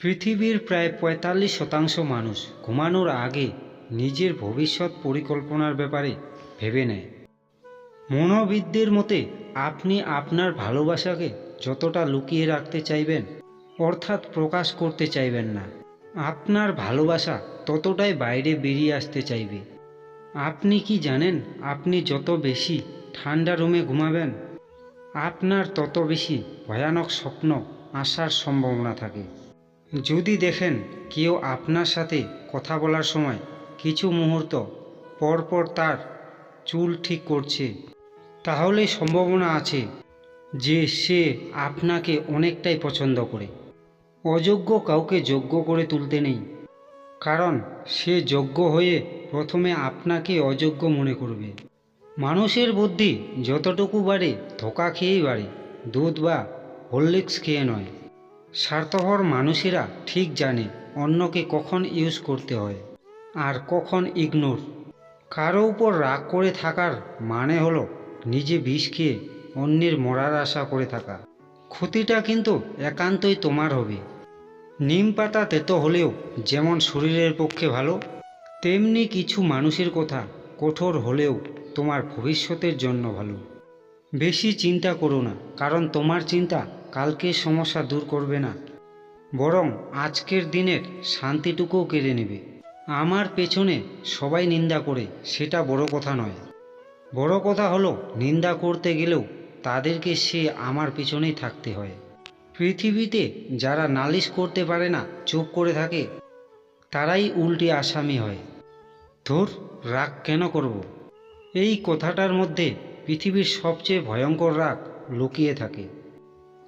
পৃথিবীর প্রায় পঁয়তাল্লিশ শতাংশ মানুষ ঘুমানোর আগে নিজের ভবিষ্যৎ পরিকল্পনার ব্যাপারে ভেবে নেয়। মনোবিদদের মতে, আপনি আপনার ভালোবাসাকে যতটা লুকিয়ে রাখতে চাইবেন, অর্থাৎ প্রকাশ করতে চাইবেন না। আপনার ভালোবাসা ততটাই বাইরে বেরিয়ে আসতে চাইবে। আপনি কি জানেন আপনি যত বেশি ঠান্ডা রুমে ঘুমাবেন, আপনার তত বেশি ভয়ানক স্বপ্ন আসার সম্ভাবনা থাকে। যদি দেখেন কেউ আপনার সাথে কথা বলার সময় কিছু মুহূর্ত পরপর তার চুল ঠিক করছে, তাহলে সম্ভাবনা আছে যে সে আপনাকে অনেকটাই পছন্দ করে। অযোগ্য কাউকে যোগ্য করে তুলতে নেই, কারণ সে যোগ্য হয়ে প্রথমে আপনাকে অযোগ্য মনে করবে। মানুষের বুদ্ধি যতটুকু বাড়ে, ধোকা খেয়েই বাড়ে, দুধ বা হরলিক্স খেয়ে নয়। স্বার্থপর মানুষেরা ঠিক জানে অন্যকে কখন ইউজ করতে হয় আর কখন ইগনোর কারও উপর রাগ করে থাকার মানে হলো নিজে বিষ খেয়ে অন্যের মরার আশা করে থাকা। ক্ষতিটা কিন্তু একান্তই তোমার হবে। নিম পাতা তেতো হলেও যেমন শরীরের পক্ষে ভালো, তেমনি কিছু মানুষের কথা কঠোর হলেও তোমার ভবিষ্যতের জন্য ভালো। বেশি চিন্তা করো না, কারণ তোমার চিন্তা কালকের সমস্যা দূর করবে না। বরং আজকের দিনের শান্তিটুকুও কেড়ে নেবে। আমার পেছনে সবাই নিন্দা করে, সেটা বড় কথা নয়। বড় কথা হলো, নিন্দা করতে গেলেও তাদেরকে সে আমার পেছনেই থাকতে হয়। পৃথিবীতে যারা নালিশ করতে পারে না, চুপ করে থাকে, তারাই উল্টে আসামি হয়। ধুর, রাগ কেন করব? এই কথাটার মধ্যে পৃথিবীর সবচেয়ে ভয়ঙ্কর রাগ লুকিয়ে থাকে।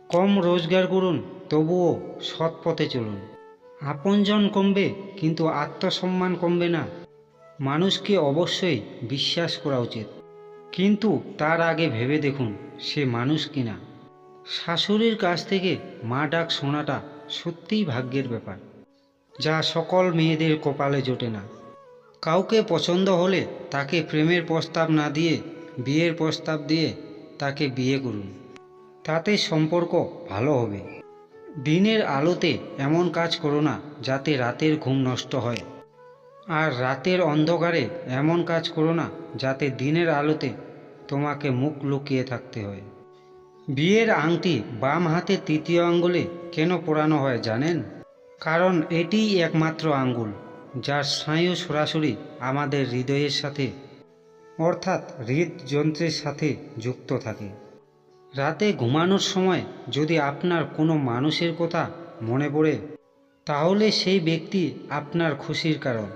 কম রোজগার করুন, তবুও সৎ পথে চলুন। আপনজন কমবে, কিন্তু আত্মসম্মান কমবে না। মানুষকে অবশ্যই বিশ্বাস করা উচিত। কিন্তু তার আগে ভেবে দেখুন, সে মানুষ কিনা। শাশুড়ির কাছ থেকে মা ডাক শোনাটা সত্যিই ভাগ্যের ব্যাপার, যা সকল মেয়েদের কপালে জোটে না। কাউকে পছন্দ হলে তাকে প্রেমের প্রস্তাব না দিয়ে, বিয়ের প্রস্তাব দিয়ে তাকে বিয়ে করুন। তাতে সম্পর্ক ভালো হবে। দিনের আলোতে এমন কাজ করো না, যাতে রাতের ঘুম নষ্ট হয়। আর রাতের অন্ধকারে এমন কাজ করো না, যাতে দিনের আলোতে তোমাকে মুখ লুকিয়ে থাকতে হয়। বিয়ের আংটি বাম হাতের তৃতীয় আঙ্গুলে কেন পরানো হয় জানেন? কারণ এটিই একমাত্র আঙ্গুল, যার স্নায়ু সরাসরি আমাদের হৃদয়ের সাথে, অর্থাৎ হৃদযন্ত্রের সাথে যুক্ত থাকে। রাতে ঘুমানোর সময় যদি আপনার কোনো মানুষের কথা মনে পড়ে, তাহলে সেই ব্যক্তি আপনার খুশির কারণ।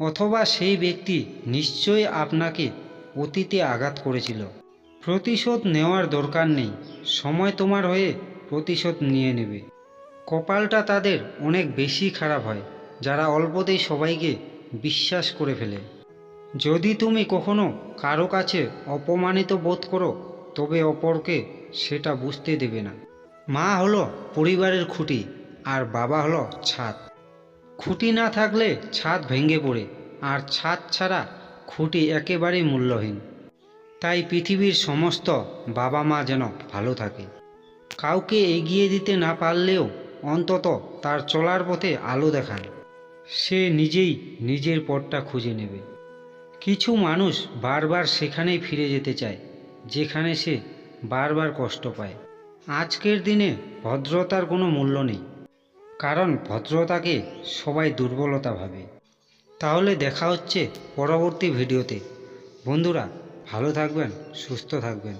অথবা সেই ব্যক্তি নিশ্চয়ই আপনাকে অতীতে আঘাত করেছিল। প্রতিশোধ নেওয়ার দরকার নেই, সময় তোমার হয়ে প্রতিশোধ নিয়ে নেবে। কপালটা তাদের অনেক বেশি খারাপ হয়, যারা অল্পতেই সবাইকে বিশ্বাস করে ফেলে। যদি তুমি কখনো কারও কাছে অপমানিত বোধ করো তবে অপরকে সেটা বুঝতে দেবে না। মা হলো পরিবারের খুঁটি আর বাবা হলো ছাদ। খুঁটি না থাকলে ছাদ ভেঙে পড়ে আর ছাদ ছাড়া খুঁটি একেবারেই মূল্যহীন। তাই পৃথিবীর সমস্ত বাবা মা যেন ভালো থাকে। কাউকে এগিয়ে দিতে না পারলেও অন্তত তার চলার পথে আলো দেখান। সে নিজেই নিজের পথটা খুঁজে নেবে। কিছু মানুষ বারবার সেখানেই ফিরে যেতে চায়। যেখানে সে বারবার কষ্ট পায়। আজকের দিনে ভদ্রতার কোনো মূল্য নেই, কারণ ভদ্রতাকে সবাই দুর্বলতা ভাবে। তাহলে দেখা হচ্ছে পরবর্তী ভিডিওতে। বন্ধুরা, ভালো থাকবেন, সুস্থ থাকবেন।